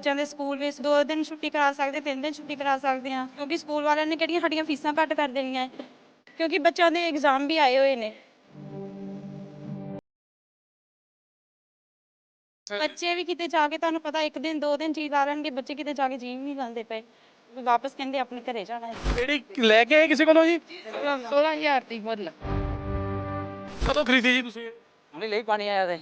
ਬੱਚਿਆਂ ਦੇ ਸਕੂਲ ਵੀ ਦੋ ਦਿਨ ਛੁੱਟੀ ਕਰਾ ਸਕਦੇ ਤਿੰਨ ਦਿਨ ਛੁੱਟੀ ਕਰਾ ਸਕਦੇ ਆ ਕਿਉਂਕਿ ਸਕੂਲ ਵਾਲਿਆਂ ਨੇ ਕਿਹੜੀਆਂ ਸਾਡੀਆਂ ਫੀਸਾਂ ਘੱਟ ਕਰ ਦੇਣੀਆਂ ਹੈ। ਕਿਉਂਕਿ ਬੱਚਿਆਂ ਦੇ ਐਗਜ਼ਾਮ ਵੀ ਆਏ ਹੋਏ ਨੇ ਬੱਚੇ ਵੀ ਕਿਤੇ ਜਾ ਕੇ ਤੁਹਾਨੂੰ ਪਤਾ ਇੱਕ ਦਿਨ ਦੋ ਦਿਨ ਜੀ ਲਾ ਲੈਣਗੇ ਬੱਚੇ ਕਿਤੇ ਜਾ ਕੇ ਜੀ ਵੀ ਨਹੀਂ ਲਾਉਂਦੇ ਪਏ ਵਾਪਸ ਕਹਿੰਦੇ ਆਪਣੇ ਘਰੇ ਜਾਣਾ ਹੈ ਕਿਹੜੀ ਲੈ ਕੇ ਆਏ ਕਿਸੇ ਕੋਲੋਂ ਜੀ 16000 ਦੀ ਮੁੱਲ ਕਦੋਂ ਖਰੀਦੀ ਜੀ ਤੁਸੀਂ ਇਹ? ਹੁਣੇ ਲਈ ਪਾਣੀ ਆਇਆ ਤੇ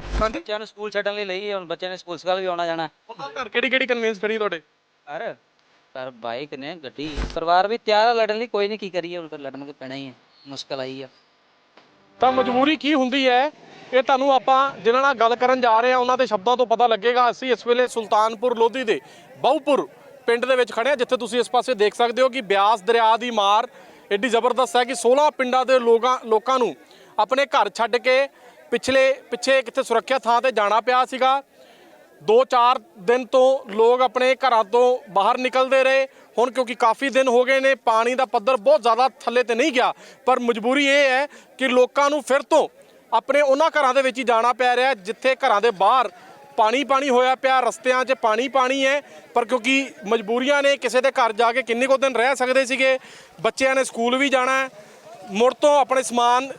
ਹਾਂਜੀ? ਬੱਚਿਆਂ ਨੂੰ ਸਕੂਲ ਛੱਡਣ ਲਈ ਲਈ ਹੁਣ ਬੱਚਿਆਂ ਨੇ ਸਕੂਲ ਸਕਾਲ ਵੀ ਆਉਣਾ ਜਾਣਾ। ਉਹਦਾ ਘਰ ਕਿਹੜੀ ਕਿਹੜੀ ਕਨਵੀਨਸ ਫੜੀ ਤੁਹਾਡੇ? ਪਰ ਪਰ ਬਾਈਕ ਨੇ ਗੱਡੀ ਪਰਿਵਾਰ ਵੀ ਤਿਆਰ ਆ ਲੜਨ ਲਈ ਕੋਈ ਨਹੀਂ ਕੀ ਕਰੀਏ ਹੁਣ ਫਿਰ ਲੜਨ ਤੇ ਪੈਣਾ ਹੀ ਹੈ ਮੁਸ਼ਕਲ ਆਈ ਆ। ਤਾਂ ਮਜਬੂਰੀ ਕੀ ਹੁੰਦੀ ਹੈ? ਇਹ ਤੁਹਾਨੂੰ ਆਪਾਂ ਜਿਨ੍ਹਾਂ ਨਾਲ ਗੱਲ ਕਰਨ ਜਾ ਰਹੇ ਹਾਂ ਉਹਨਾਂ ਦੇ ਸ਼ਬਦਾਂ ਤੋਂ ਪਤਾ ਲੱਗੇਗਾ ਅਸੀਂ ਇਸ ਵੇਲੇ ਸੁਲਤਾਨਪੁਰ ਲੋਧੀ ਦੇ ਬਹੁਪੁਰ ਪਿੰਡ ਦੇ ਵਿੱਚ ਖੜੇ ਹਾਂ ਜਿੱਥੇ ਤੁਸੀਂ ਇਸ ਪਾਸੇ ਦੇਖ ਸਕਦੇ ਹੋ ਕਿ ਬਿਆਸ ਦਰਿਆ ਦੀ ਮਾਰ ਐਡੀ ਜ਼ਬਰਦਸਤ ਹੈ ਕਿ 16 ਪਿੰਡਾਂ ਦੇ ਲੋਕਾਂ ਲੋਕਾਂ ਨੂੰ ਆਪਣੇ ਘਰ ਛੱਡ ਕੇ ਪਿਛਲੇ, ਪਿੱਛੇ ਕਿੱਥੇ ਸੁਰੱਖਿਆ ਥਾਂ ਤੇ ਜਾਣਾ ਪਿਆ ਸੀਗਾ। 2-4 ਦਿਨ ਤੋਂ ਲੋਕ ਆਪਣੇ ਘਰਾਂ ਤੋਂ ਬਾਹਰ ਨਿਕਲਦੇ ਰਹੇ। ਹੁਣ ਕਿਉਂਕਿ ਕਾਫੀ ਦਿਨ ਹੋ ਗਏ ਨੇ, ਪਾਣੀ ਦਾ ਪੱਧਰ ਬਹੁਤ ਜ਼ਿਆਦਾ ਥੱਲੇ ਤੇ ਨਹੀਂ ਗਿਆ। ਪਰ ਮਜਬੂਰੀ ਇਹ ਹੈ ਕਿ ਲੋਕਾਂ ਨੂੰ ਫਿਰ ਤੋਂ ਆਪਣੇ ਉਹਨਾਂ ਘਰਾਂ ਦੇ ਵਿੱਚ ਹੀ ਜਾਣਾ ਪੈ ਰਿਹਾ ਜਿੱਥੇ ਘਰਾਂ ਦੇ ਬਾਹਰ ਪਾਣੀ ਪਾਣੀ ਹੋਇਆ ਪਿਆ, ਰਸਤਿਆਂ 'ਚ ਪਾਣੀ ਪਾਣੀ ਹੈ। ਪਰ ਕਿਉਂਕਿ ਮਜਬੂਰੀਆਂ ਨੇ ਕਿਸੇ ਦੇ ਘਰ ਜਾ ਕੇ ਕਿੰਨੇ ਕੁ ਦਿਨ ਰਹਿ ਸਕਦੇ ਸੀਗੇ, ਬੱਚਿਆਂ ਨੇ ਸਕੂਲ ਵੀ ਜਾਣਾ ਮੁੜ ਤੋਂ ਆਪਣੇ ਸਮਾਨ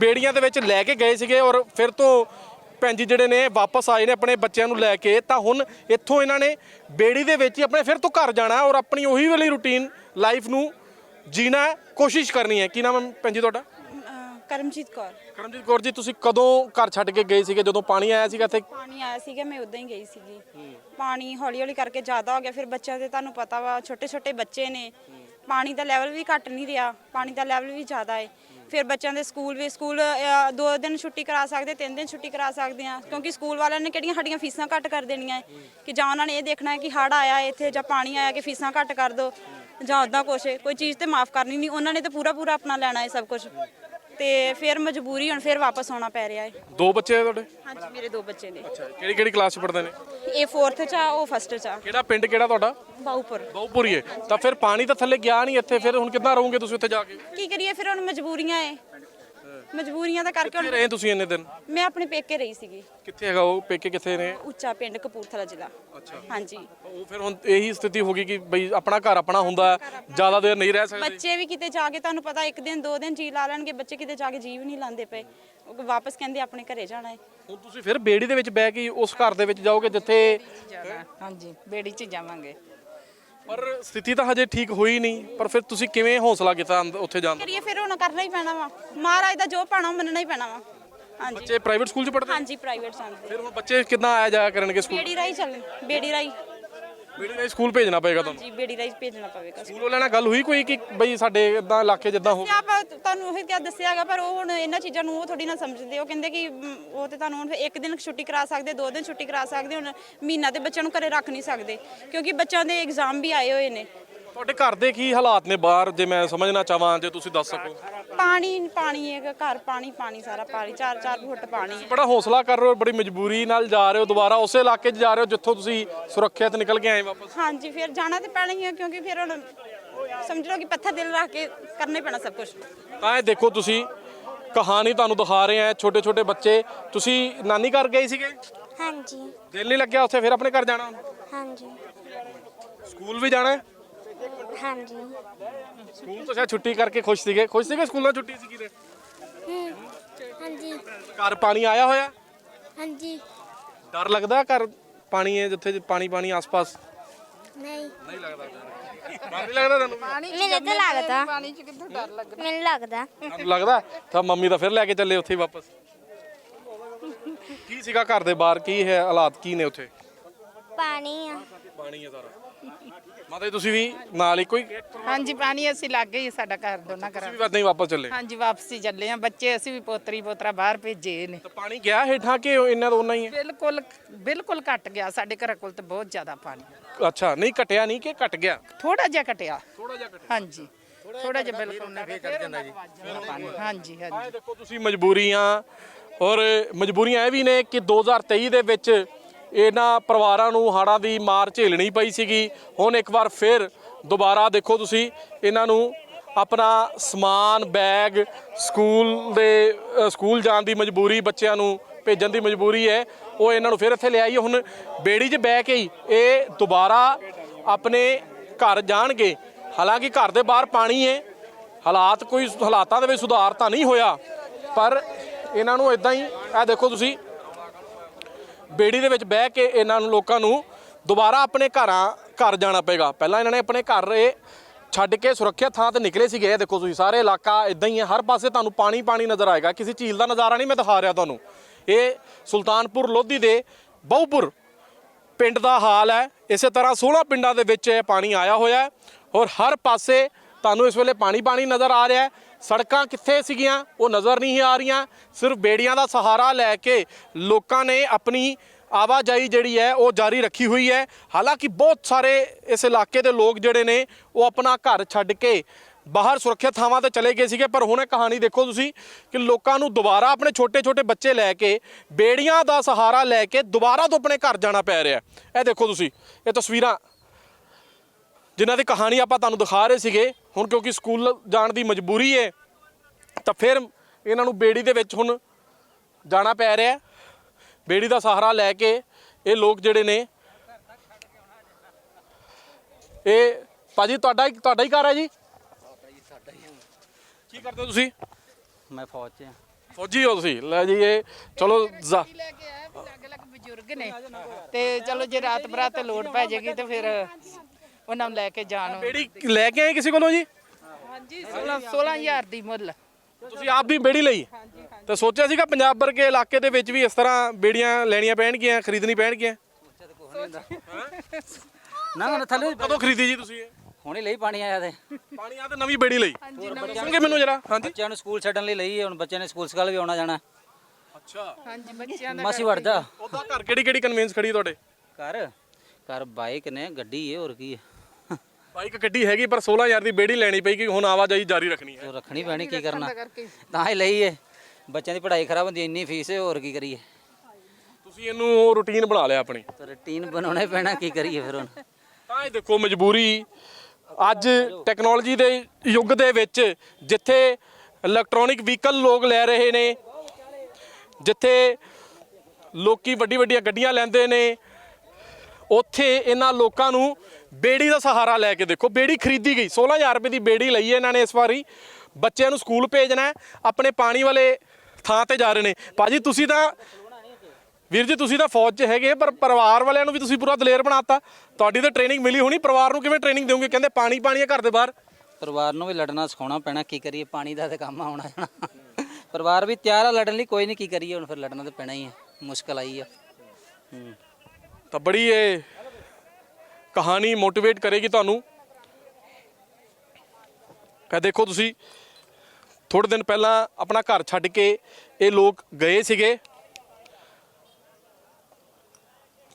ਬੇੜੀਆਂ ਦੇ ਵਿੱਚ ਲੈ ਕੇ ਗਏ ਸੀਗੇ ਔਰ ਫਿਰ ਤੋਂ ਭੈਣ ਜੀ ਜਿਹੜੇ ਨੇ ਵਾਪਸ ਆਏ ਨੇ ਆਪਣੇ ਬੱਚਿਆਂ ਨੂੰ ਲੈ ਕੇ ਤਾਂ ਹੁਣ ਇੱਥੋਂ ਇਹਨਾਂ ਨੇ ਬੇੜੀ ਦੇ ਵਿੱਚ ਹੀ ਆਪਣੇ ਫਿਰ ਤੋਂ ਘਰ ਜਾਣਾ ਔਰ ਆਪਣੀ ਉਹੀ ਵਾਲੀ ਰੁਟੀਨ ਲਾਈਫ ਨੂੰ ਜੀਣਾ ਹੈ ਕੋਸ਼ਿਸ਼ ਕਰਨੀ ਹੈ। ਕੀ ਨਾਮ ਹੈ ਭੈਣ ਜੀ ਤੁਹਾਡਾ? ਕਰਮਜੀਤ ਕੌਰ। ਕਰਮਜੀਤ ਕੌਰ ਜੀ ਤੁਸੀਂ ਕਦੋਂ ਘਰ ਛੱਡ ਕੇ ਗਏ ਸੀਗੇ? ਜਦੋਂ ਪਾਣੀ ਆਇਆ ਸੀਗਾ ਇੱਥੇ? ਪਾਣੀ ਆਇਆ ਸੀਗਾ ਮੈਂ ਉਦਾਂ ਹੀ ਗਈ ਸੀਗੀ। ਪਾਣੀ ਹੌਲੀ ਹੌਲੀ ਕਰਕੇ ਜ਼ਿਆਦਾ ਹੋ ਗਿਆ। ਫਿਰ ਬੱਚਿਆਂ ਦੇ ਤੁਹਾਨੂੰ ਪਤਾ ਵਾ ਛੋਟੇ ਛੋਟੇ ਬੱਚੇ ਨੇ। ਪਾਣੀ ਦਾ ਲੈਵਲ ਵੀ ਘਟ ਨਹੀਂ ਰਿਹਾ। ਪਾਣੀ ਦਾ ਲੈਵਲ ਵੀ ਜ਼ਿਆਦਾ ਹੈ ਫਿਰ ਬੱਚਿਆਂ ਦੇ ਸਕੂਲ ਵੀ ਸਕੂਲ ਅ, ਦੋ ਦਿਨ ਛੁੱਟੀ ਕਰਾ ਸਕਦੇ ਤਿੰਨ ਦਿਨ ਛੁੱਟੀ ਕਰਾ ਸਕਦੇ ਆ ਕਿਉਂਕਿ ਸਕੂਲ ਵਾਲਿਆਂ ਨੇ ਕਿਹੜੀਆਂ ਸਾਡੀਆਂ ਫੀਸਾਂ ਘੱਟ ਕਰ ਦੇਣੀਆਂ ਹੈ ਕਿ ਜਾਂ ਉਹਨਾਂ ਨੇ ਇਹ ਦੇਖਣਾ ਹੈ ਕਿ ਹੜ ਆਇਆ ਹੈ ਇੱਥੇ ਜਾਂ ਪਾਣੀ ਆਇਆ ਕਿ ਫੀਸਾਂ ਘੱਟ ਕਰ ਦਿਓ ਜਾਂ ਉਦਾਂ ਕੁਛ। ਕੋਈ ਚੀਜ਼ ਤੇ ਮਾਫ ਕਰਨੀ ਨਹੀਂ ਉਹਨਾਂ ਨੇ ਤਾਂ ਪੂਰਾ ਪੂਰਾ ਆਪਣਾ ਲੈਣਾ ਹੈ ਸਭ ਕੁਝ ਤੇ ਫਿਰ ਮਜਬੂਰੀ ਹੁਣ ਫਿਰ ਵਾਪਸ ਆਉਣਾ ਪੈ ਰਿਹਾ ਹੈ। ਦੋ ਬੱਚੇ ਆ ਤੁਹਾਡੇ? ਹਾਂਜੀ ਮੇਰੇ ਦੋ ਬੱਚੇ ਨੇ। ਕਿਹੜੀ ਕਿਹੜੀ ਕਲਾਸ 'ਚ ਪੜ੍ਹਦੇ ਨੇ? ਇਹ 4th ਚ ਆ ਉਹ ਫਸਟ ਚ ਆ। ਕਿਹੜਾ ਪਿੰਡ ਕਿਹੜਾ ਤੁਹਾਡਾ? ਬਾਉਪੁਰ ਬਹੁਪੁਰੀ ਹੈ ਤਾਂ ਫਿਰ ਪਾਣੀ ਤਾਂ ਥੱਲੇ ਗਿਆ ਨਹੀਂ ਇੱਥੇ ਫਿਰ ਹੁਣ ਕਿੱਦਾਂ ਰਹੋਗੇ ਤੁਸੀਂ ਉੱਥੇ ਜਾ ਕੇ? ਕੀ ਕਰੀਏ ਫਿਰ ਹੁਣ ਮਜਬੂਰੀਆਂ ਏ। ਮਜਬੂਰੀਆਂ ਦਾ ਕਰਕੇ ਕਿੱਥੇ ਹੁਣ ਰਹੇ ਤੁਸੀਂ ਇੰਨੇ ਦਿਨ? ਮੈਂ ਆਪਣੇ ਪੇਕੇ ਰਹੀ ਸੀਗੀ। ਕਿੱਥੇ ਹੈਗਾ ਉਹ? ਪੇਕੇ ਕਿੱਥੇ ਨੇ? ਉੱਚਾ ਪਿੰਡ ਕਪੂਰਥਲਾ ਜ਼ਿਲ੍ਹਾ। ਹਾਂਜੀ। ਉਹ ਫਿਰ ਹੁਣ ਇਹੀ ਸਥਿਤੀ ਹੋ ਗਈ ਕਿ ਬਈ ਆਪਣਾ ਘਰ ਆਪਣਾ ਹੁੰਦਾ ਹੈ, ਜ਼ਿਆਦਾ ਦੇਰ ਨਹੀਂ ਰਹਿ ਸਕਦੇ। ਬੱਚੇ ਵੀ ਕਿਤੇ ਜਾ ਕੇ ਤੁਹਾਨੂੰ ਪਤਾ ਇੱਕ ਦਿਨ ਦੋ ਦਿਨ ਜੀ ਲਾ ਲੈਣਗੇ ਬੱਚੇ ਕਿਤੇ ਜਾ ਕੇ ਜੀ ਵੀ ਨਹੀਂ ਲਾਉਂਦੇ ਪਏ। ਉਹ ਵਾਪਸ ਕਹਿੰਦੇ ਆਪਣੇ ਘਰੇ ਜਾਣਾ ਹੈ। ਹੁਣ ਤੁਸੀਂ ਫਿਰ ਬੇੜੀ ਦੇ ਵਿੱਚ ਬਹਿ ਕੇ ਉਸ ਘਰ ਦੇ ਵਿੱਚ ਜਾਓਗੇ ਜਿੱਥੇ ਜਾਣਾ। ਹਾਂਜੀ ਬੇੜੀ 'ਚ ਜਾਵਾਂਗੇ। ਪਰ ਸਥਿਤੀ ਤਾਂ ਹਜੇ ਠੀਕ ਹੋਈ ਨਹੀਂ ਪਰ ਫਿਰ ਤੁਸੀਂ ਕਿਵੇਂ ਹੌਸਲਾ ਕੀਤਾ ਅੰਦ- ਉੱਥੇ ਜਾਣ ਦਾ? ਕਰੀਏ ਫਿਰ ਹੁਣ ਕਰਨਾ ਹੀ ਪੈਣਾ ਵਾ। ਮਹਾਰਾਜ ਦਾ ਜੋ ਪਾਣਾ ਮੰਨਣਾ ਹੀ ਪੈਣਾ ਵਾ। ਹਾਂਜੀ। ਬੱਚੇ ਪ੍ਰਾਈਵੇਟ ਸਕੂਲ 'ਚ ਪੜ੍ਹਦੇ? ਹਾਂਜੀ ਪ੍ਰਾਈਵੇਟ ਸੰਦੇ ਫਿਰ ਹੁਣ ਬੱਚੇ ਕਿੱਦਾਂ ਆਇਆ ਜਾਇਆ ਕਰਨਗੇ ਸਕੂਲ ਬੇੜੀ ਰਾਈ ਚੱਲ ਬੇੜੀ ਰਾਈ ਬੇੜੀ ਦੇ ਸਕੂਲ ਭੇਜਣਾ ਪਏਗਾ ਤੁਹਾਨੂੰ? ਜੀ ਬੇੜੀ ਰਾਈ ਭੇਜਣਾ ਪਵੇਗਾ ਸਕੂਲ। ਵਾਲਿਆਂ ਨਾਲ ਗੱਲ ਹੋਈ ਕੋਈ ਕਿ ਬਈ ਸਾਡੇ ਇਦਾਂ ਇਲਾਕੇ ਜਿੱਦਾਂ ਹੋ ਆਪਾਂ ਤੁਹਾਨੂੰ ਉਹ ਕਿਹਾ ਦੱਸਿਆਗਾ ਪਰ ਉਹ ਹੁਣ ਇਹਨਾਂ ਚੀਜ਼ਾਂ ਨੂੰ ਉਹ ਥੋੜੀ ਨਾ ਸਮਝਦੇ। ਉਹ ਕਹਿੰਦੇ ਕਿ ਮ, ਉਹ ਤੇ ਤੁਹਾਨੂੰ ਹੁਣ ਫਿਰ ਇੱਕ ਦਿਨ ਛੁੱਟੀ ਕਰਾ ਸਕਦੇ ਦੋ ਦਿਨ ਛੁੱਟੀ ਕਰਾ ਸਕਦੇ ਹੁਣ ਮਹੀਨਾ ਤੇ ਬੱਚਿਆਂ ਨੂੰ ਘਰੇ ਰੱਖ ਨਹੀਂ ਸਕਦੇ ਕਿਉਂਕਿ ਬੱਚਿਆਂ ਦੇ ਐਗਜ਼ਾਮ ਵੀ ਆਏ ਹੋਏ ਨੇ। ਤੁਹਾਡੇ ਘਰ ਦੇ ਕੀ ਹਾਲਾਤ ਨੇ ਬਾਹਰ? ਜੇ ਮੈਂ ਸਮਝਣਾ ਚਾਹਾਂ ਜੇ ਤੁਸੀਂ ਦੱਸ ਸਕੋ। ਪਾਣੀ ਪਾਣੀ ਹੈ ਘਰ ਪਾਣੀ ਪਾਣੀ ਸਾਰਾ ਪਾਣੀ ਚਾਰ ਚਾਰ ਫੁੱਟ ਪਾਣੀ। ਹੈ ਬੜਾ ਹੌਸਲਾ ਕਰ ਰਹੇ ਹੋ ਬੜੀ ਮਜਬੂਰੀ ਨਾਲ ਜਾ ਰਹੇ ਹੋ ਦੁਬਾਰਾ ਉਸੇ ਇਲਾਕੇ 'ਚ ਜਾ ਰਹੇ ਹੋ ਜਿੱਥੋਂ ਤੁਸੀਂ ਸੁਰੱਖਿਅਤ ਨਿਕਲ ਕੇ ਆਏ ਵਾਪਸ? ਹਾਂਜੀ ਫਿਰ ਜਾਣਾ ਤੇ ਪੈਣਾ ਹੀ ਹੈ ਕਿਉਂਕਿ ਫਿਰ ਹੁਣ ਸਮਝ ਲਓ ਕਿ ਪੱਥਰ ਦਿਲ ਰੱਖ ਕੇ ਕਰਨਾ ਪੈਣਾ ਸਭ ਕੁਝ ਤਾਂ ਇਹ ਦੇਖੋ ਤੁਸੀਂ ਕਹਾਣੀ ਤੁਹਾਨੂੰ ਦਿਖਾ ਰਹੇ ਆ ਛੋਟੇ ਛੋਟੇ ਬੱਚੇ। ਤੁਸੀਂ ਨਾਨੀ ਘਰ ਗਏ ਸੀਗੇ? ਹਾਂਜੀ। ਦਿਲ ਨਹੀਂ ਲੱਗਿਆ ਉੱਥੇ ਫਿਰ ਆਪਣੇ ਘਰ ਜਾਣਾ? ਹਾਂਜੀ। ਸਕੂਲ ਵੀ ਜਾਣਾ ਹੈ? ਹਾਂਜੀ। ਸਕੂਲ ਤੋਂ ਸ਼ਾਇਦ ਛੁੱਟੀ ਕਰਕੇ ਖੁਸ਼ ਸੀਗੇ। ਖੁਸ਼ ਸੀਗੇ? ਸਕੂਲਾਂ ਛੁੱਟੀ ਸੀਗੀ ਤੇ ਹਮ, ਹਾਂਜੀ। ਘਰ ਪਾਣੀ ਆਇਆ ਹੋਇਆ? ਹਾਂਜੀ। ਡਰ ਲੱਗਦਾ ਘਰ ਪਾਣੀ ਹੈ ਜਿੱਥੇ ਪਾਣੀ ਪਾਣੀ ਆਸ-ਪਾਸ? ਨਹੀਂ। ਨਹੀਂ ਲੱਗਦਾ ਡਰ। ਨਹੀਂ ਲੱਗਦਾ ਤੁਹਾਨੂੰ? ਮੈਨੂੰ ਤਾਂ ਲੱਗਦਾ। ਪਾਣੀ 'ਚ ਕਿੱਥੋਂ ਡਰ ਲੱਗਦਾ? ਮੈਨੂੰ ਲੱਗਦਾ। ਤੁਹਾਨੂੰ ਲੱਗਦਾ? ਤਾਂ ਮੰਮੀ ਤਾਂ ਫਿਰ ਲੈ ਕੇ ਚੱਲੇ ਉੱਥੇ ਹੀ ਵਾਪਸ। ਕੀ ਸੀਗਾ ਘਰ ਦੇ ਬਾਹਰ? ਕੀ ਹੈ ਹਾਲਾਤ? ਕੀ ਨੇ ਉੱਥੇ? ਪਾਣੀ ਆ। ਪਾਣੀ ਹੈ ਸਾਰਾ। ਮਾਤਾ ਜੀ ਤੁਸੀਂ ਵੀ ਨਾਲ ਹੀ? ਕੋਈ ਹਾਂਜੀ ਪਾਣੀ ਅਸੀਂ ਲੱਗ ਗਈ ਸਾਡਾ ਘਰ ਦੋਨਾਂ ਘਰਾਂ। ਵੀ ਨਹੀਂ ਵਾਪਸ ਚੱਲੇ? ਹਾਂਜੀ ਵਾਪਸੀ ਚੱਲੇ ਆ। ਬੱਚੇ ਅਸੀਂ ਵੀ ਪੋਤਰੀ ਪੋਤਰਾ ਬਾਹਰ ਭੇਜੇ ਨੇ। ਤਾਂ ਪਾਣੀ ਗਿਆ ਹੇਠਾਂ ਕਿ ਤਾਂ ਉਹਨਾਂ ਹੀ ਹੈ? ਬਿਲਕੁਲ ਬਿਲਕੁਲ ਘਟ ਗਿਆ। ਸਾਡੇ ਘਰ ਕੋਲ ਤੇ ਬਹੁਤ ਜ਼ਿਆਦਾ ਪਾਣੀ ਅੱਛਾ ਨਹੀਂ ਘਟਿਆ ਨਹੀਂ ਕਿ ਘਟ ਗਿਆ? ਥੋੜਾ ਜਿਹਾ ਘਟਿਆ। ਥੋੜਾ ਜਿਹਾ ਘਟਿਆ। ਹਾਂਜੀ। ਥੋੜਾ ਜਿਹਾ ਬਿਲਕੁਲ ਨਾ ਫੇਰ ਜਾਂਦਾ ਜੀ ਹਾਂਜੀ ਹਾਂਜੀ। ਆਹ ਦੇਖੋ ਤੁਸੀਂ ਮਜਬੂਰੀਆਂ ਔਰ ਮਜਬੂਰੀਆਂ ਇਹ ਵੀ ਨੇ ਕਿ 2023 ਦੇ ਵਿੱਚ ਇਹਨਾਂ ਪਰਿਵਾਰਾਂ ਨੂੰ ਹਾੜਾਂ ਦੀ ਮਾਰ ਝੇਲਣੀ ਪਈ ਸੀਗੀ। ਹੁਣ ਇੱਕ ਵਾਰ ਫਿਰ ਦੁਬਾਰਾ ਦੇਖੋ ਤੁਸੀਂ, ਇਹਨਾਂ ਨੂੰ ਆਪਣਾ ਸਮਾਨ, ਬੈਗ, ਸਕੂਲ ਦੇ ਸਕੂਲ ਜਾਣ ਦੀ ਮਜਬੂਰੀ, ਬੱਚਿਆਂ ਨੂੰ ਭੇਜਣ ਦੀ ਮਜਬੂਰੀ ਹੈ। ਉਹ ਇਹਨਾਂ ਨੂੰ ਫਿਰ ਇੱਥੇ ਲਿਆਈ। ਹੁਣ ਬੇੜੀ 'ਚ ਬਹਿ ਕੇ ਹੀ ਇਹ ਦੁਬਾਰਾ ਆਪਣੇ ਘਰ ਜਾਣਗੇ। ਹਾਲਾਂਕਿ ਘਰ ਦੇ ਬਾਹਰ ਪਾਣੀ ਹੈ। ਹਾਲਾਤ ਕੋਈ ਹਾਲਾਤਾਂ ਦੇ ਵਿੱਚ ਸੁਧਾਰ ਤਾਂ ਨਹੀਂ ਹੋਇਆ। ਪਰ ਇਹਨਾਂ ਨੂੰ ਇਦਾਂ ਹੀ, ਇਹ ਦੇਖੋ ਤੁਸੀਂ ਬੇੜੀ ਦੇ ਵਿੱਚ ਬਹਿ ਕੇ ਇਹਨਾਂ ਨੂੰ ਲੋਕਾਂ ਨੂੰ ਦੁਬਾਰਾ ਆਪਣੇ ਘਰਾਂ, ਘਰ ਜਾਣਾ ਪਏਗਾ। ਪਹਿਲਾਂ ਇਹਨਾਂ ਨੇ ਆਪਣੇ ਘਰ ਇਹ ਛੱਡ ਕੇ ਸੁਰੱਖਿਅਤ ਥਾਂ ਤੇ ਨਿਕਲੇ ਸੀਗੇ। ਇਹ ਦੇਖੋ ਤੁਸੀਂ, ਸਾਰੇ ਇਲਾਕਾ ਇਦਾਂ ਹੀ ਹੈ। ਹਰ ਪਾਸੇ ਤੁਹਾਨੂੰ ਪਾਣੀ ਪਾਣੀ ਨਜ਼ਰ ਆਏਗਾ। ਕਿਸੇ ਝੀਲ ਦਾ ਨਜ਼ਾਰਾ ਨਹੀਂ ਮੈਂ ਦਿਖਾ ਰਿਹਾ ਤੁਹਾਨੂੰ। ਇਹ ਸੁਲਤਾਨਪੁਰ ਲੋਧੀ ਦੇ ਬਹੁਪੁਰ ਪਿੰਡ ਦਾ ਹਾਲ ਹੈ। ਇਸੇ ਤਰ੍ਹਾਂ 16 ਪਿੰਡਾਂ ਦੇ ਵਿੱਚ ਇਹ ਪਾਣੀ ਆਇਆ ਹੋਇਆ ਹੈ। ਔਰ ਹਰ ਪਾਸੇ ਤੁਹਾਨੂੰ ਇਸ ਵੇਲੇ ਪਾਣੀ ਪਾਣੀ ਨਜ਼ਰ ਆ ਰਿਹਾ ਹੈ। ਸੜਕਾਂ ਕਿੱਥੇ ਸੀਗੀਆਂ? ਉਹ ਨਜ਼ਰ ਨਹੀਂ ਆ ਰਹੀਆਂ। ਸਿਰਫ ਬੇੜੀਆਂ ਦਾ ਸਹਾਰਾ ਲੈ ਕੇ ਲੋਕਾਂ ਨੇ ਆਪਣੀ ਆਵਾਜਾਈ ਜਿਹੜੀ ਹੈ, ਉਹ ਜਾਰੀ ਰੱਖੀ ਹੋਈ ਹੈ। ਹਾਲਾਂਕਿ ਬਹੁਤ ਸਾਰੇ ਇਸ ਇਲਾਕੇ ਦੇ ਲੋਕ ਜਿਹੜੇ ਨੇ, ਉਹ ਆਪਣਾ ਘਰ ਛੱਡ ਕੇ ਬਾਹਰ ਸੁਰੱਖਿਅਤ ਥਾਵਾਂ ਤੇ ਚਲੇ ਗਏ ਸੀਗੇ। ਪਰ ਹੁਣ ਇਹ ਕਹਾਣੀ ਦੇਖੋ ਤੁਸੀਂ ਕਿ ਲੋਕਾਂ ਨੂੰ ਦੁਬਾਰਾ ਆਪਣੇ ਛੋਟੇ-ਛੋਟੇ ਬੱਚੇ ਲੈ ਕੇ, ਬੇੜੀਆਂ ਦਾ ਸਹਾਰਾ ਲੈ ਕੇ ਦੁਬਾਰਾ ਤੋਂ ਆਪਣੇ ਘਰ ਜਾਣਾ ਪੈ ਰਿਹਾ ਇਹ ਦੇਖੋ ਤੁਸੀਂ, ਇਹ ਤਸਵੀਰਾਂ ਜਿਨ੍ਹਾਂ ਦੀ ਕਹਾਣੀ ਆਪਾਂ ਤੁਹਾਨੂੰ ਦਿਖਾ ਰਹੇ ਸੀਗੇ ਹੁਣ ਕਿਉਂਕਿ ਸਕੂਲ ਜਾਣ ਦੀ ਮਜਬੂਰੀ ਹੈ ਤਾਂ ਫਿਰ ਇਹਨਾਂ ਨੂੰ ਬੇੜੀ ਦੇ ਵਿੱਚ ਹੁਣ ਜਾਣਾ ਪੈ ਰਿਹਾ। ਬੇੜੀ ਦਾ ਸਹਾਰਾ ਲੈ ਕੇ ਇਹ ਲੋਕ ਜਿਹੜੇ ਨੇ ਇਹ ਭਾਜੀ ਤੁਹਾਡਾ ਹੀ ਤੁਹਾਡਾ ਹੀ ਘਰ ਹੈ ਜੀ? ਕੀ ਕਰਦੇ ਹੋ ਤੁਸੀਂ? ਮੈਂ ਫੌਜ 'ਚ ਹਾਂ। ਫੌਜੀ ਹੋ ਤੁਸੀਂ? ਲੈ ਜੀ ਇਹ ਚਲੋ ਜ਼ਾ- ਲੈ ਕੇ ਆਇਆ ਵੀ ਲੱਗ ਲੱਗ ਬਜ਼ੁਰਗ ਨੇ। ਤੇ ਚਲੋ ਜੇ ਰਾਤ ਬਰਾਤ ਲੋੜ ਪੈ ਜਾਏਗੀ ਤੇ ਫਿਰ ਉਹਨਾਂ ਨੂੰ ਲੈ ਕੇ ਜਾਣ। ਬੇੜੀ ਲੈ ਕੇ ਆਏ ਕਿਸੇ ਕੋਲੋਂ ਜੀ? ਹਾਂਜੀ 16 16000 ਦੀ ਮੁੱਲ। ਤੁਸੀਂ ਆਪ ਵੀ ਬੇੜੀ ਲਈ? ਤੇ ਸੋਚਿਆ ਸੀਗਾ ਪੰਜਾਬ ਵਰਗੇ ਇਲਾਕੇ ਦੇ ਵਿੱਚ ਵੀ ਇਸ ਤਰ੍ਹਾਂ ਬੇੜੀਆਂ ਲੈਣੀਆਂ ਪੈਣਗੀਆਂ ਖਰੀਦਣੀ ਪੈਣਗੀਆਂ? ਨਾ ਨਾ ਥੱਲੇ ਕਦੋਂ ਖਰੀਦੀ ਜੀ ਤੁਸੀਂ ਇਹ? ਹੁਣੇ ਲਈ ਪਾਣੀ ਆਇਆ ਤੇ ਪਾਣੀ ਆ ਤੇ ਨਵੀਂ ਬੇੜੀ ਲਈ। ਸੁਣਗੇ ਮੈਨੂੰ ਜਰਾ। ਹਾਂਜੀ। ਬੱਚਿਆਂ ਨੂੰ ਸਕੂਲ ਛੱਡਣ ਲਈ ਲਈ ਹੈ, ਹੁਣ ਬੱਚਿਆਂ ਨੇ ਸਕੂਲ ਸਕਾਲ ਵੀ ਆਉਣਾ ਜਾਣਾ। ਅੱਛਾ। ਹਾਂਜੀ ਬੱਚਿਆਂ ਦਾ ਮਾਸੀ ਵੜ ਜਾ ਉਹਦਾ ਘਰ ਕਿਹੜੀ ਕਿਹੜੀ ਕਨਵੈਂਸ ਖੜੀ ਤੁਹਾਡੇ? ਘਰ ਘਰ ਬਾਈਕ ਨੇ ਗੱਡੀ ਹੈ ਹੋਰ ਕੀ ਹੈ। ਬਾਈਕ ਗੱਡੀ ਹੈਗੀ ਪਰ 16000 ਦੀ ਬੇੜੀ ਲੈਣੀ ਪਈ ਹੁਣ ਆਵਾਜਾਈ ਜਾਰੀ ਰੱਖਣੀ ਹੈ। ਜੋ ਰੱਖਣੀ ਪੈਣੀ ਕੀ ਕਰਨਾ? ਤਾਂ ਹੀ ਲਈ ਹੈ ਬੱਚਿਆਂ ਦੀ ਪੜ੍ਹਾਈ ਖਰਾਬ ਹੁੰਦੀ ਹੈ, ਇੰਨੀ ਫੀਸ ਹੈ ਹੋਰ ਕੀ ਕਰੀਏ? ਤੁਸੀਂ ਇਹਨੂੰ ਰੁਟੀਨ ਬਣਾ ਲਿਆ ਆਪਣੀ। ਤਾਂ ਰੂਟੀਨ ਬਣਾਉਣਾ ਹੀ ਪੈਣਾ ਕੀ ਕਰੀਏ ਫਿਰ ਹੁਣ? ਤਾਂ ਇਹ ਦੇਖੋ ਮਜਬੂਰੀ ਅੱਜ ਟੈਕਨੋਲੋਜੀ ਦੇ ਯੁੱਗ ਦੇ ਵਿੱਚ ਜਿੱਥੇ ਇਲੈਕਟ੍ਰੋਨਿਕ ਵਹੀਕਲ ਲੋਕ ਲੈ ਰਹੇ ਨੇ ਜਿੱਥੇ ਲੋਕੀ ਵੱਡੀ ਵੱਡੀਆਂ ਗੱਡੀਆਂ ਲੈਂਦੇ ਨੇ ਉੱਥੇ ਇਹਨਾਂ ਲੋਕਾਂ ਨੂੰ ਬੇੜੀ ਦਾ ਸਹਾਰਾ ਲੈ ਕੇ ਦੇਖੋ, ਬੇੜੀ ਖਰੀਦੀ ਗਈ 16000 ਰੁਪਏ ਦੀ ਬੇੜੀ ਲਈ ਹੈ ਇਹਨਾਂ ਨੇ ਇਸ ਵਾਰੀ। ਬੱਚਿਆਂ ਨੂੰ ਸਕੂਲ ਭੇਜਣਾ ਆਪਣੇ ਪਾਣੀ ਵਾਲੇ ਥਾਂ ਤੇ ਜਾ ਰਹੇ ਨੇ। ਭਾਜੀ, ਤੁਸੀਂ ਤਾਂ ਵੀਰ ਜੀ, ਤੁਸੀਂ ਤਾਂ ਫੌਜ 'ਚ ਹੈਗੇ, ਪਰ ਪਰਿਵਾਰ ਵਾਲਿਆਂ ਨੂੰ ਵੀ ਤੁਸੀਂ ਪੂਰਾ ਦਲੇਰ ਬਣਾਤਾ। ਤੁਹਾਡੀ ਤਾਂ ਟ੍ਰੇਨਿੰਗ ਮਿਲੀ ਹੋਣੀ, ਪਰਿਵਾਰ ਨੂੰ ਕਿਵੇਂ ਟ੍ਰੇਨਿੰਗ ਦਿਓਗੇ? ਕਹਿੰਦੇ ਪਾਣੀ ਪਾਣੀ ਹੈ ਘਰ ਦੇ ਬਾਹਰ। ਪਰਿਵਾਰ ਨੂੰ ਵੀ ਲੜਨਾ ਸਿਖਾਉਣਾ ਪੈਣਾ, ਕੀ ਕਰੀਏ, ਪਾਣੀ ਦਾ ਤਾਂ ਕੰਮ ਆਉਣਾ ਜਾਣਾ ਪਰਿਵਾਰ ਵੀ ਤਿਆਰ ਆ, ਲੜਨ ਲਈ ਕੋਈ ਨਹੀਂ, ਕੀ ਕਰੀਏ, ਹੁਣ ਫਿਰ ਲੜਨਾ ਤਾਂ ਪੈਣਾ ਹੀ ਹੈ, ਮੁਸ਼ਕਲ ਆਈ ਆ। ਹੂੰ। ਤਾਂ ਬੜੀ ਇਹ ਕਹਾਣੀ ਮੋਟੀਵੇਟ ਕਰੇਗੀ ਤੁਹਾਨੂੰ। ਕਹ ਦੇਖੋ ਤੁਸੀਂ ਥੋੜੇ ਦਿਨ ਪਹਿਲਾਂ ਆਪਣਾ ਘਰ ਛੱਡ ਕੇ ਇਹ ਲੋਕ ਗਏ ਸੀਗੇ।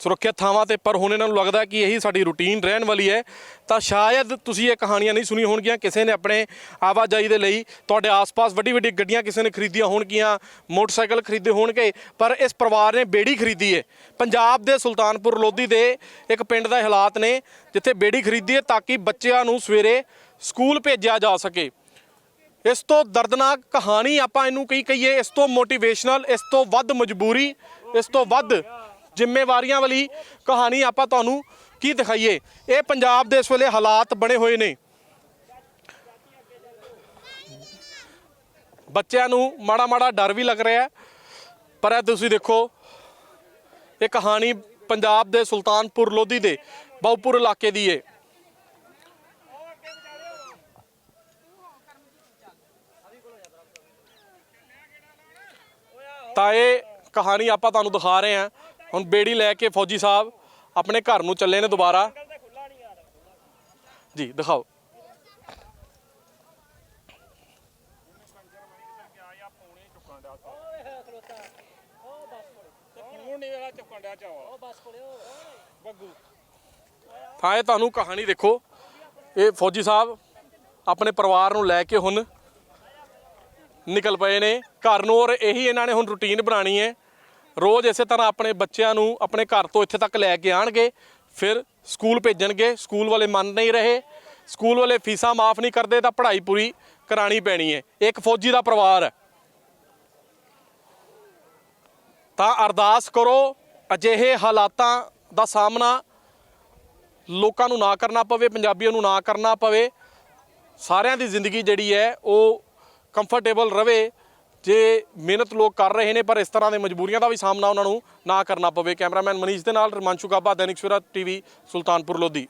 ਸੁਰੱਖਿਅਤ ਥਾਵਾਂ ਤੇ, ਪਰ ਹੁਣ ਇਹਨਾਂ ਨੂੰ ਲੱਗਦਾ ਕਿ ਇਹੀ ਸਾਡੀ ਰੁਟੀਨ ਰਹਿਣ ਵਾਲੀ ਹੈ। ਤਾਂ ਸ਼ਾਇਦ ਤੁਸੀਂ ਇਹ ਕਹਾਣੀਆਂ ਨਹੀਂ ਸੁਣੀ ਹੋਣਗੀਆਂ, ਕਿਸੇ ਨੇ ਆਪਣੇ ਆਵਾਜਾਈ ਦੇ ਲਈ ਤੁਹਾਡੇ ਆਸ-ਪਾਸ ਵੱਡੀ ਵੱਡੀ ਗੱਡੀਆਂ ਕਿਸੇ ਨੇ ਖਰੀਦੀਆਂ ਹੋਣਗੀਆਂ, ਮੋਟਰਸਾਈਕਲ ਖਰੀਦੇ ਹੋਣਗੇ, ਪਰ ਇਸ ਪਰਿਵਾਰ ਨੇ ਬੇੜੀ ਖਰੀਦੀ ਹੈ ਪੰਜਾਬ ਦੇ ਸੁਲਤਾਨਪੁਰ ਲੋਧੀ ਦੇ ਇੱਕ ਪਿੰਡ ਦਾ ਹਾਲਾਤ ਨੇ, ਜਿੱਥੇ ਬੇੜੀ ਖਰੀਦੀ ਹੈ ਤਾਂ ਕਿ ਬੱਚਿਆਂ ਨੂੰ ਸਵੇਰੇ ਸਕੂਲ ਭੇਜਿਆ ਜਾ ਸਕੇ। ਇਸ ਤੋਂ ਦਰਦਨਾਕ ਕਹਾਣੀ ਆਪਾਂ ਇਹਨੂੰ ਕਹੀ ਕਹੀਏ? ਇਸ ਤੋਂ ਮੋਟੀਵੇਸ਼ਨਲ ਇਸ ਤੋਂ ਵੱਧ ਮਜਬੂਰੀ, ਇਸ ਤੋਂ ਵੱਧ ਜ਼ਿੰਮੇਵਾਰੀਆਂ ਵਾਲੀ ਕਹਾਣੀ ਆਪਾਂ ਤੁਹਾਨੂੰ ਕੀ ਦਿਖਾਈਏ? ਇਹ ਪੰਜਾਬ ਦੇ ਇਸ ਵੇਲੇ ਹਾਲਾਤ ਬਣੇ ਹੋਏ ਨੇ। ਬੱਚਿਆਂ ਨੂੰ ਮਾੜਾ ਮਾੜਾ ਡਰ ਵੀ ਲੱਗ ਰਿਹਾ ਪਰ ਇਹ ਤੁਸੀਂ ਦੇਖੋ, ਇਹ ਕਹਾਣੀ ਪੰਜਾਬ ਦੇ ਸੁਲਤਾਨਪੁਰ ਲੋਧੀ ਦੇ ਬਹੁਪੁਰ ਇਲਾਕੇ ਦੀ ਹੈ ਤਾਂ ਇਹ ਕਹਾਣੀ ਆਪਾਂ ਤੁਹਾਨੂੰ ਦਿਖਾ ਰਹੇ ਹਾਂ। ਹੁਣ ਬੇੜੀ ਲੈ ਕੇ ਫੌਜੀ ਸਾਹਿਬ ਆਪਣੇ ਘਰ ਨੂੰ ਚੱਲੇ ਨੇ ਦੁਬਾਰਾ। ਜੀ, ਦਿਖਾਓ। ਤਾਂ ਇਹ ਤੁਹਾਨੂੰ ਕਹਾਣੀ ਦੇਖੋ। ਇਹ ਫੌਜੀ ਸਾਹਿਬ ਆਪਣੇ ਪਰਿਵਾਰ ਨੂੰ ਲੈ ਕੇ ਹੁਣ ਨਿਕਲ ਪਏ ਨੇ। ਘਰ ਨੂੰ ਔਰ ਇਹੀ ਇਹਨਾਂ ਨੇ ਹੁਣ ਰੁਟੀਨ ਬਣਾਣੀ ਹੈ। ਰੋਜ਼ ਇਸੇ ਤਰ੍ਹਾਂ ਆਪਣੇ ਬੱਚਿਆਂ ਨੂੰ ਆਪਣੇ ਘਰ ਤੋਂ ਇੱਥੇ ਤੱਕ ਲੈ ਕੇ ਆਣਗੇ, ਫਿਰ ਸਕੂਲ ਭੇਜਣਗੇ, ਸਕੂਲ ਵਾਲੇ ਮੰਨ ਨਹੀਂ ਰਹੇ, ਸਕੂਲ ਵਾਲੇ ਫੀਸਾਂ ਮਾਫ ਨਹੀਂ ਕਰਦੇ, ਤਾਂ ਪੜ੍ਹਾਈ ਪੂਰੀ ਕਰਾਣੀ ਪੈਣੀ ਹੈ। ਇੱਕ ਫੌਜੀ ਦਾ ਪਰਿਵਾਰ ਹੈ। ਤਾਂ ਅਰਦਾਸ ਕਰੋ, ਅਜਿਹੇ ਹਾਲਾਤਾਂ ਦਾ ਸਾਹਮਣਾ ਲੋਕਾਂ ਨੂੰ ਨਾ ਕਰਨਾ ਪਵੇ, ਪੰਜਾਬੀਆਂ ਨੂੰ ਨਾ ਕਰਨਾ ਪਵੇ। ਸਾਰਿਆਂ ਦੀ ਜ਼ਿੰਦਗੀ ਜਿਹੜੀ ਹੈ, ਉਹ ਕੰਫਰਟੇਬਲ ਰਵੇ। ਜੇ ਮਿਹਨਤ ਲੋਕ ਕਰ ਰਹੇ ਨੇ, ਪਰ ਇਸ ਤਰ੍ਹਾਂ ਦੇ ਮਜਬੂਰੀਆਂ ਦਾ ਵੀ ਸਾਹਮਣਾ ਉਹਨਾਂ ਨੂੰ ਨਾ ਕਰਨਾ ਪਵੇ। ਕੈਮਰਾਮੈਨ ਮਨੀਸ਼ ਦੇ ਨਾਲ ਰਮਾਂਸ਼ੂ ਗਾਬਾ ਦੈਨਿਕ ਸਵੇਰਾ ਟੀਵੀ, ਸੁਲਤਾਨਪੁਰ, ਲੋਧੀ।